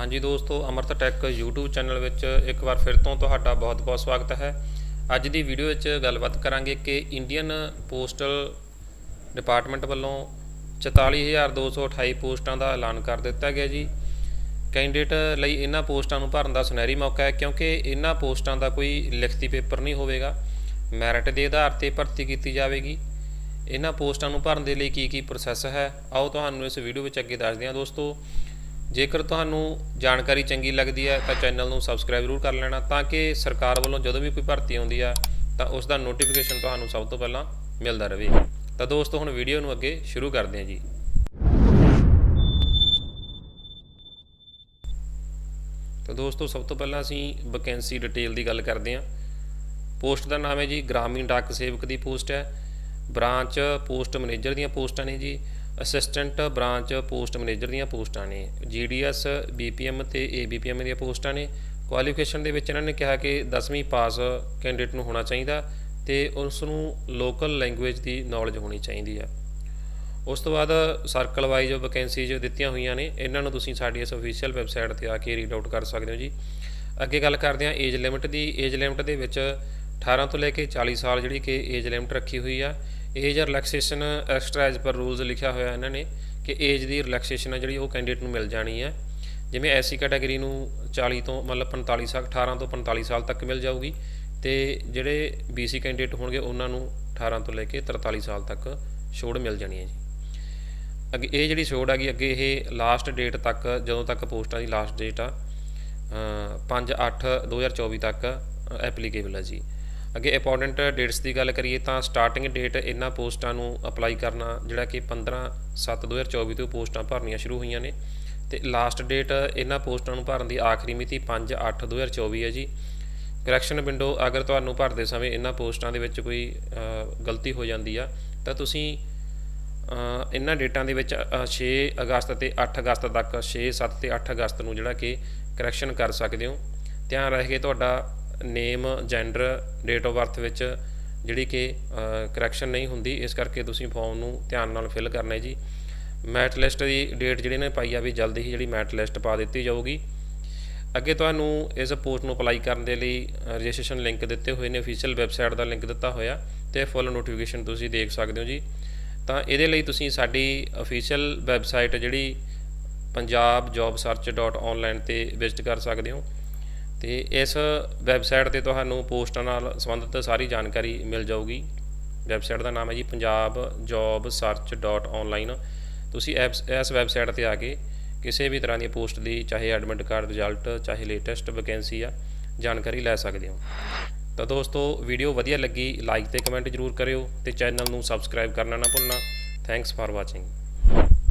ਹਾਂਜੀ ਦੋਸਤੋ, ਅਮਰਤ tech YouTube channel ਵਿੱਚ ਇੱਕ ਵਾਰ ਫਿਰ ਤੋਂ ਤੁਹਾਡਾ ਬਹੁਤ-ਬਹੁਤ ਸਵਾਗਤ ਹੈ। ਅੱਜ ਦੀ ਵੀਡੀਓ ਵਿੱਚ ਗੱਲਬਾਤ ਕਰਾਂਗੇ ਕਿ ਇੰਡੀਅਨ ਪੋਸਟਲ ਡਿਪਾਰਟਮੈਂਟ ਵੱਲੋਂ 44228 ਪੋਸਟਾਂ ਦਾ ਐਲਾਨ ਕਰ ਦਿੱਤਾ ਗਿਆ ਜੀ। ਕੈਂਡੀਡੇਟ ਲਈ ਇਹਨਾਂ ਪੋਸਟਾਂ ਨੂੰ ਭਰਨ ਦਾ ਸੁਨਹਿਰੀ ਮੌਕਾ ਹੈ ਕਿਉਂਕਿ ਇਹਨਾਂ ਪੋਸਟਾਂ ਦਾ ਕੋਈ ਲਿਖਤੀ ਪੇਪਰ ਨਹੀਂ ਹੋਵੇਗਾ। ਮੈਰਿਟ ਦੇ ਆਧਾਰ ਤੇ ਭਰਤੀ ਕੀਤੀ ਜਾਵੇਗੀ। ਇਹਨਾਂ ਪੋਸਟਾਂ ਨੂੰ ਭਰਨ ਦੇ ਲਈ ਕੀ ਕੀ ਪ੍ਰੋਸੈਸ ਹੈ, ਆਓ ਤੁਹਾਨੂੰ ਇਸ ਵੀਡੀਓ ਵਿੱਚ ਅੱਗੇ ਦੱਸਦੇ ਹਾਂ। ਦੋਸਤੋ ਜੇਕਰ ਤੁਹਾਨੂੰ ਜਾਣਕਾਰੀ ਚੰਗੀ ਲੱਗਦੀ ਹੈ ਤਾਂ ਚੈਨਲ ਨੂੰ ਸਬਸਕ੍ਰਾਈਬ ਜ਼ਰੂਰ ਕਰ ਲੈਣਾ ਤਾਂ ਕਿ ਸਰਕਾਰ ਵੱਲੋਂ ਜਦੋਂ ਵੀ ਕੋਈ ਭਰਤੀ ਆਉਂਦੀ ਆ ਤਾਂ ਉਸ ਦਾ ਨੋਟੀਫਿਕੇਸ਼ਨ ਤੁਹਾਨੂੰ ਸਭ ਤੋਂ ਪਹਿਲਾਂ ਮਿਲਦਾ ਰਹੇ। ਤਾਂ ਦੋਸਤੋ, ਹੁਣ ਵੀਡੀਓ ਨੂੰ ਅੱਗੇ ਸ਼ੁਰੂ ਕਰਦੇ ਹਾਂ ਜੀ। ਤਾਂ ਦੋਸਤੋ, ਸਭ ਤੋਂ ਪਹਿਲਾਂ ਅਸੀਂ ਵੈਕੈਂਸੀ ਡਿਟੇਲ ਦੀ ਗੱਲ ਕਰਦੇ ਹਾਂ। ਪੋਸਟ ਦਾ ਨਾਮ ਹੈ ਜੀ, ਗ੍ਰਾਮੀਣ ਡਾਕ ਸੇਵਕ ਦੀ ਪੋਸਟ ਹੈ। ਬ੍ਰਾਂਚ ਪੋਸਟ ਮੈਨੇਜਰ ਦੀਆਂ ਪੋਸਟਾਂ ਨੇ ਜੀ। ਅਸਿਸਟੈਂਟ ਬ੍ਰਾਂਚ ਪੋਸਟ ਮੈਨੇਜਰ ਦੀਆਂ ਪੋਸਟਾਂ ਨੇ ਜੀਡੀਐਸ ਬੀਪੀਐਮ ਤੇ ਏਬੀਪੀਐਮ ਦੀਆਂ ਪੋਸਟਾਂ ਨੇ। ਕੁਆਲੀਫਿਕੇਸ਼ਨ ਦੇ ਵਿੱਚ ਇਹਨਾਂ ਨੇ ਕਿਹਾ ਕਿ 10ਵੀਂ ਪਾਸ ਕੈਂਡੀਡੇਟ ਨੂੰ ਹੋਣਾ ਚਾਹੀਦਾ ਤੇ ਉਸ ਨੂੰ ਲੋਕਲ ਲੈਂਗੁਏਜ ਦੀ ਨੌਲੇਜ ਹੋਣੀ ਚਾਹੀਦੀ ਆ। ਉਸ ਤੋਂ ਬਾਅਦ ਸਰਕਲ ਵਾਈਜ਼ ਵੈਕੈਂਸੀਜ਼ ਦਿੱਤੀਆਂ ਹੋਈਆਂ ਨੇ। ਇਹਨਾਂ ਨੂੰ ਤੁਸੀਂ ਸਾਡੀ ਇਸ ਅਫੀਸ਼ੀਅਲ ਵੈਬਸਾਈਟ ਤੇ ਆ ਕੇ ਰੀਡ ਆਊਟ ਕਰ ਸਕਦੇ ਹੋ ਜੀ। ਅੱਗੇ ਗੱਲ ਕਰਦੇ ਹਾਂ ਏਜ ਲਿਮਿਟ ਦੀ। ਏਜ ਲਿਮਿਟ ਦੇ ਵਿੱਚ 18 ਤੋਂ ਲੈ ਕੇ 40 ਸਾਲ ਜਿਹੜੀ ਕਿ ਏਜ ਲਿਮਿਟ ਰੱਖੀ ਹੋਈ ਆ। ਏਜ ਰਿਲੈਕਸੇਸ਼ਨ ਐਕਸਟਰਾ ਐਜ ਪਰ ਰੂਲਸ ਲਿਖਿਆ ਹੋਇਆ ਇਹਨਾਂ ਨੇ ਕਿ ਏਜ ਦੀ ਰਿਲੈਕਸੇਸ਼ਨ ਹੈ ਜਿਹੜੀ ਉਹ ਕੈਂਡੀਡੇਟ ਨੂੰ ਮਿਲ ਜਾਣੀ ਹੈ। ਜਿਵੇਂ ਐਸੀ ਕੈਟਾਗਰੀ ਨੂੰ 40 ਤੋਂ ਮਤਲਬ 45 ਸਾਲ 18 ਤੋਂ 45 ਸਾਲ ਤੱਕ ਮਿਲ ਜਾਊਗੀ ਤੇ ਜਿਹੜੇ BC ਕੈਂਡੀਡੇਟ ਹੋਣਗੇ ਉਹਨਾਂ ਨੂੰ 18 ਤੋਂ ਲੈ ਕੇ 43 ਸਾਲ ਤੱਕ ਛੋੜ ਮਿਲ ਜਾਣੀ ਹੈ ਜੀ। ਅੱਗੇ ਇਹ ਜਿਹੜੀ ਛੋੜ ਹੈਗੀ ਅੱਗੇ ਇਹ ਲਾਸਟ ਡੇਟ ਤੱਕ, ਜਦੋਂ ਤੱਕ ਪੋਸਟਾਂ ਦੀ ਲਾਸਟ ਡੇਟ ਆ 5/8/2024 ਤੱਕ ਐਪਲੀਕੇਬਲ ਹੈ ਜੀ। ਅੱਗੇ ਇੰਪੋਰਟੈਂਟ ਡੇਟਸ ਦੀ ਗੱਲ ਕਰੀਏ ਤਾਂ ਸਟਾਰਟਿੰਗ ਡੇਟ ਇਹਨਾਂ ਪੋਸਟਾਂ ਨੂੰ ਅਪਲਾਈ ਕਰਨਾ, ਜਿਹੜਾ ਕਿ 15/7/2024 ਤੋਂ ਪੋਸਟਾਂ ਭਰਨੀਆਂ ਸ਼ੁਰੂ ਹੋਈਆਂ ਨੇ। ਤੇ ਲਾਸਟ ਡੇਟ ਇਹਨਾਂ ਪੋਸਟਾਂ ਨੂੰ ਭਰਨ ਦੀ ਆਖਰੀ ਮਿਤੀ 5/8/2024 ਹੈ ਜੀ। ਕਰੈਕਸ਼ਨ ਵਿੰਡੋ ਅਗਰ ਤੁਹਾਨੂੰ ਭਰਦੇ ਸਮੇਂ ਇਹਨਾਂ ਪੋਸਟਾਂ ਦੇ ਵਿੱਚ ਕੋਈ ਗਲਤੀ ਹੋ ਜਾਂਦੀ ਆ, ਤਾਂ ਤੁਸੀਂ ਇਹਨਾਂ ਡੇਟਾਂ ਦੇ ਵਿੱਚ 6 ਅਗਸਤ ਅਤੇ 8 ਅਗਸਤ ਤੱਕ 6 7 ਤੇ 8 ਅਗਸਤ ਨੂੰ ਜਿਹੜਾ ਕਿ ਕਰੈਕਸ਼ਨ ਕਰ ਸਕਦੇ ਹੋ। ਧਿਆਨ ਰੱਖੇ ਤੁਹਾਡਾ name gender date of birth ਵਿੱਚ ਜਿਹੜੀ ਕਿ ਕਰੈਕਸ਼ਨ ਨਹੀਂ ਹੁੰਦੀ, ਇਸ ਕਰਕੇ ਤੁਸੀਂ ਫਾਰਮ ਨੂੰ ਧਿਆਨ ਨਾਲ ਫਿਲ ਕਰਨਾ ਹੈ ਜੀ। ਮੈਟ ਲਿਸਟ ਦੀ ਡੇਟ ਜਿਹੜੀ ਨੇ ਪਾਈ ਆ ਵੀ ਜਲਦੀ ਹੀ ਜਿਹੜੀ ਮੈਟ ਲਿਸਟ ਪਾ ਦਿੱਤੀ ਜਾਊਗੀ। ਅੱਗੇ ਤੁਹਾਨੂੰ ਇਸ ਪੋਸਟ ਨੂੰ ਅਪਲਾਈ ਕਰਨ ਦੇ ਲਈ ਰਜਿਸਟ੍ਰੇਸ਼ਨ ਲਿੰਕ ਦਿੱਤੇ ਹੋਏ ਨੇ ਅਫੀਸ਼ੀਅਲ ਵੈਬਸਾਈਟ ਦਾ ਲਿੰਕ ਦਿੱਤਾ ਹੋਇਆ, ਤੇ ਫੁੱਲ ਨੋਟੀਫਿਕੇਸ਼ਨ ਤੁਸੀਂ ਦੇਖ ਸਕਦੇ ਹੋ ਜੀ। ਤਾਂ ਇਹਦੇ ਲਈ ਤੁਸੀਂ ਸਾਡੀ ਅਫੀਸ਼ੀਅਲ ਵੈਬਸਾਈਟ ਜਿਹੜੀ punjabjobsearch.online ਤੇ ਵਿਜ਼ਿਟ ਕਰ ਸਕਦੇ ਹੋ। ਤੇ ਇਸ ਵੈਬਸਾਈਟ ਤੇ ਤੁਹਾਨੂੰ ਪੋਸਟਾਂ ਨਾਲ ਸੰਬੰਧਿਤ ਸਾਰੀ ਜਾਣਕਾਰੀ ਮਿਲ ਜਾਊਗੀ। ਵੈਬਸਾਈਟ ਦਾ ਨਾਮ ਹੈ ਜੀ punjabjobsearch.online ਤੁਸੀਂ ਇਸ ਵੈਬਸਾਈਟ ਤੇ ਆ ਕੇ ਕਿਸੇ ਵੀ ਤਰ੍ਹਾਂ ਦੀ ਪੋਸਟ ਦੀ, ਚਾਹੇ ਐਡਮਿਟ ਕਾਰਡ ਰਿਜ਼ਲਟ, ਚਾਹੇ ਲੇਟੈਸਟ ਵੈਕੈਂਸੀ ਆ, ਜਾਣਕਾਰੀ ਲੈ ਸਕਦੇ ਹੋ। ਤਾਂ ਦੋਸਤੋ, ਵੀਡੀਓ ਵਧੀਆ ਲੱਗੀ, ਲਾਈਕ ਤੇ ਕਮੈਂਟ ਜ਼ਰੂਰ ਕਰਿਓ ਤੇ ਚੈਨਲ ਨੂੰ ਸਬਸਕ੍ਰਾਈਬ ਕਰਨਾ ਨਾ ਭੁੱਲਣਾ। Thanks for watching.